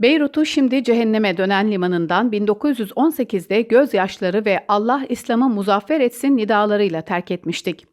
Beyrut'u şimdi cehenneme dönen limanından 1918'de gözyaşları ve Allah İslam'ı muzaffer etsin nidalarıyla terk etmiştik.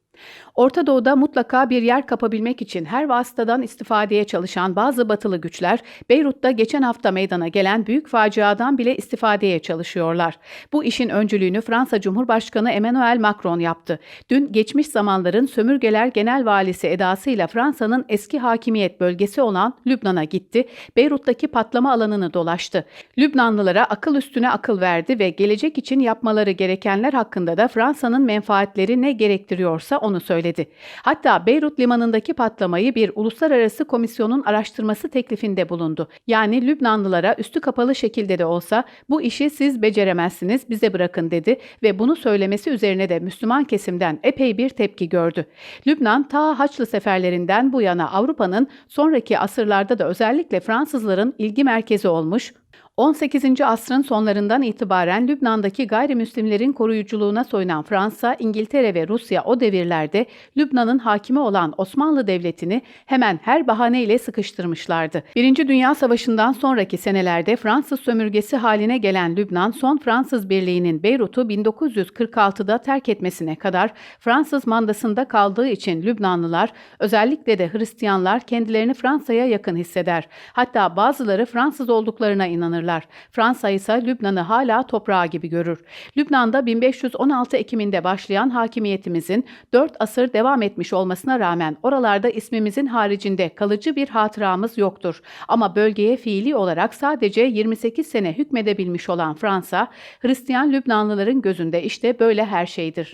Orta Doğu'da mutlaka bir yer kapabilmek için her vasıtadan istifadeye çalışan bazı batılı güçler, Beyrut'ta geçen hafta meydana gelen büyük faciadan bile istifadeye çalışıyorlar. Bu işin öncülüğünü Fransa Cumhurbaşkanı Emmanuel Macron yaptı. Dün geçmiş zamanların sömürgeler genel valisi edasıyla Fransa'nın eski hakimiyet bölgesi olan Lübnan'a gitti. Beyrut'taki patlama alanını dolaştı. Lübnanlılara akıl üstüne akıl verdi ve gelecek için yapmaları gerekenler hakkında da Fransa'nın menfaatleri ne gerektiriyorsa onu söyledi. Hatta Beyrut limanındaki patlamayı bir uluslararası komisyonun araştırması teklifinde bulundu. Yani Lübnanlılara üstü kapalı şekilde de olsa bu işi siz beceremezsiniz bize bırakın dedi ve bunu söylemesi üzerine de Müslüman kesimden epey bir tepki gördü. Lübnan ta Haçlı seferlerinden bu yana Avrupa'nın sonraki asırlarda da özellikle Fransızların ilgi merkezi olmuş, 18. asrın sonlarından itibaren Lübnan'daki gayrimüslimlerin koruyuculuğuna soyunan Fransa, İngiltere ve Rusya o devirlerde Lübnan'ın hakimi olan Osmanlı Devleti'ni hemen her bahaneyle sıkıştırmışlardı. Birinci Dünya Savaşı'ndan sonraki senelerde Fransız sömürgesi haline gelen Lübnan, son Fransız Birliği'nin Beyrut'u 1946'da terk etmesine kadar Fransız mandasında kaldığı için Lübnanlılar, özellikle de Hristiyanlar kendilerini Fransa'ya yakın hisseder. Hatta bazıları Fransız olduklarına inanırlar. Fransa ise Lübnan'ı hala toprağı gibi görür. Lübnan'da 1516 Ekim'inde başlayan hakimiyetimizin 4 asır devam etmiş olmasına rağmen oralarda ismimizin haricinde kalıcı bir hatıramız yoktur. Ama bölgeye fiili olarak sadece 28 sene hükmedebilmiş olan Fransa, Hristiyan Lübnanlıların gözünde işte böyle her şeydir.